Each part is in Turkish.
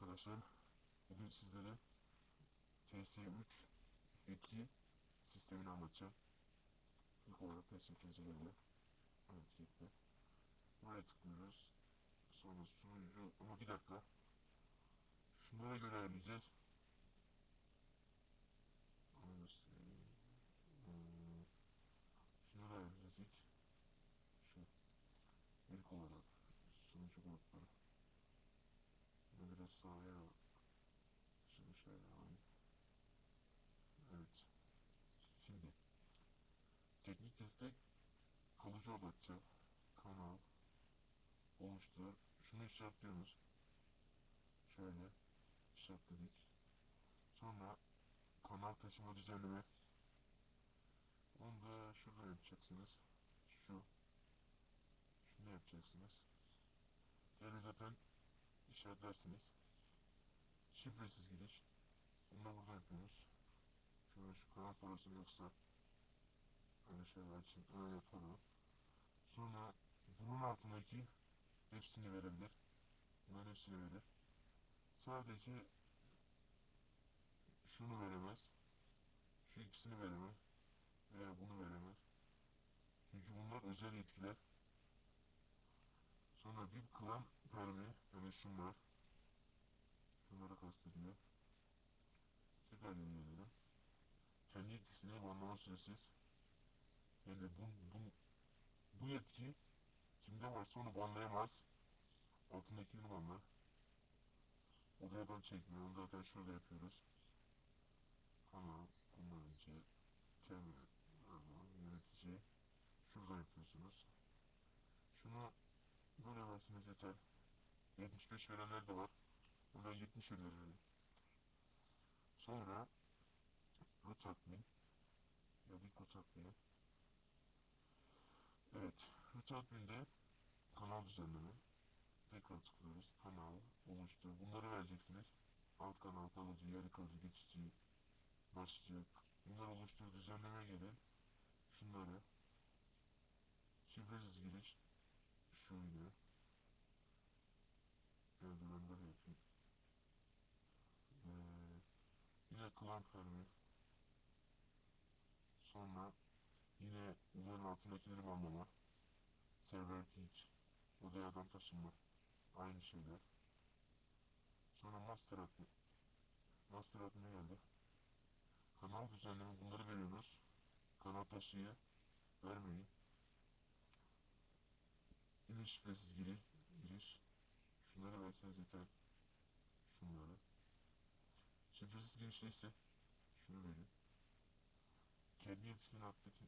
arkadaşlar. Bugün sizlere TS3 2 sistemini anlatacağım. İlk olarak PES3'e geliyor. Evet gitti. Buraya tıklıyoruz. Sonra sunucu ama bir dakika. Şunlara göre ayarlayacağız. Hmm. Şunları ayarlayacağız ilk. Şu. İlk olarak sunucu grupları. Sahaya. Şunu şöyle alayım. Evet. Şimdi teknik destek kalıcı odakça kanal oluştur. Şunu işaretliyoruz. Şöyle işaretledik. Sonra kanal taşıma düzenleme. Onu da şurada yapacaksınız. Şu. Şunu yapacaksınız. Yani zaten işaretlersiniz. Şifresiz giriş. Bunu da burada yapıyoruz. Şöyle şu kanal parası yoksa öyle şeyler için öyle yapalım. Sonra bunun altındaki hepsini verebilir. Bunların hepsini verir. Sadece şunu veremez. Şu ikisini veremez. Veya bunu veremez. Çünkü bunlar özel yetkiler. Sonra bir klan permi yani şunlar. Kastediyor. Tekrar dinleyelim. Kendi yetkisini banlama süresiz. Yani bu, bu, bu yetki kimde varsa onu banlayamaz. Altındakini banlar. Odayadan çekmiyor. Onu zaten şurada yapıyoruz. Ama bundan önce temel yönetici şurada yapıyorsunuz. Şunu böyle versiniz yeter. 75 verenler de var. Buradan 70 öneririm. Sonra root admin ya bir admin. Evet, root admin'de kanal düzenleme. Tekrar tıklıyoruz. Kanal oluştur. Bunları vereceksiniz. Alt kanal, kalıcı, yarı kalıcı, geçici, başlık. Bunları oluştur. Düzenleme gelin. Şunları. Şifresiz giriş. Şöyle. Klan fermi. Sonra yine bunların altındakileri banlama. Server teach. Odayadan taşınma. Aynı şeyler. Sonra master admin. Master admin'e geldi. Kanal düzenleme bunları veriyoruz. Kanal taşıyı vermeyin. Yine şifresiz giriş. giriş. Şunları verseniz yeter. Şunları. Şifresiz girişte ise şunu verin. Kendi yetkin hattaki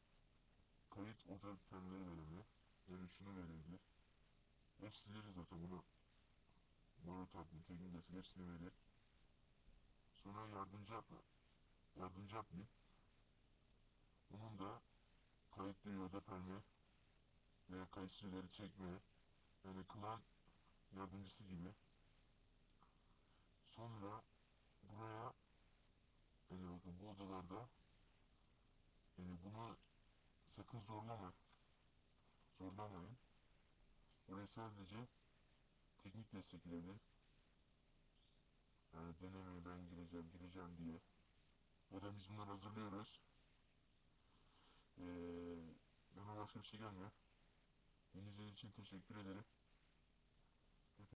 kayıt oda penleri verebilir. Yani şunu verebilir. Hepsi verir zaten bunu. Bunu tatmin, teknik destek hepsini verir. Sonra yardımcı atma. Yardımcı admin. Bunun da kayıtlı yoda permi veya kayıt süreleri çekme yani klan yardımcısı gibi. Sonra buraya yani bakın bu odalarda yani bunu sakın zorlama. Zorlamayın. Buraya sadece teknik destek girebilir. Yani denemeye ben gireceğim, gireceğim diye. Ya biz bunları hazırlıyoruz. Ee, bana başka bir şey gelmiyor. Beni izlediğiniz için teşekkür ederim.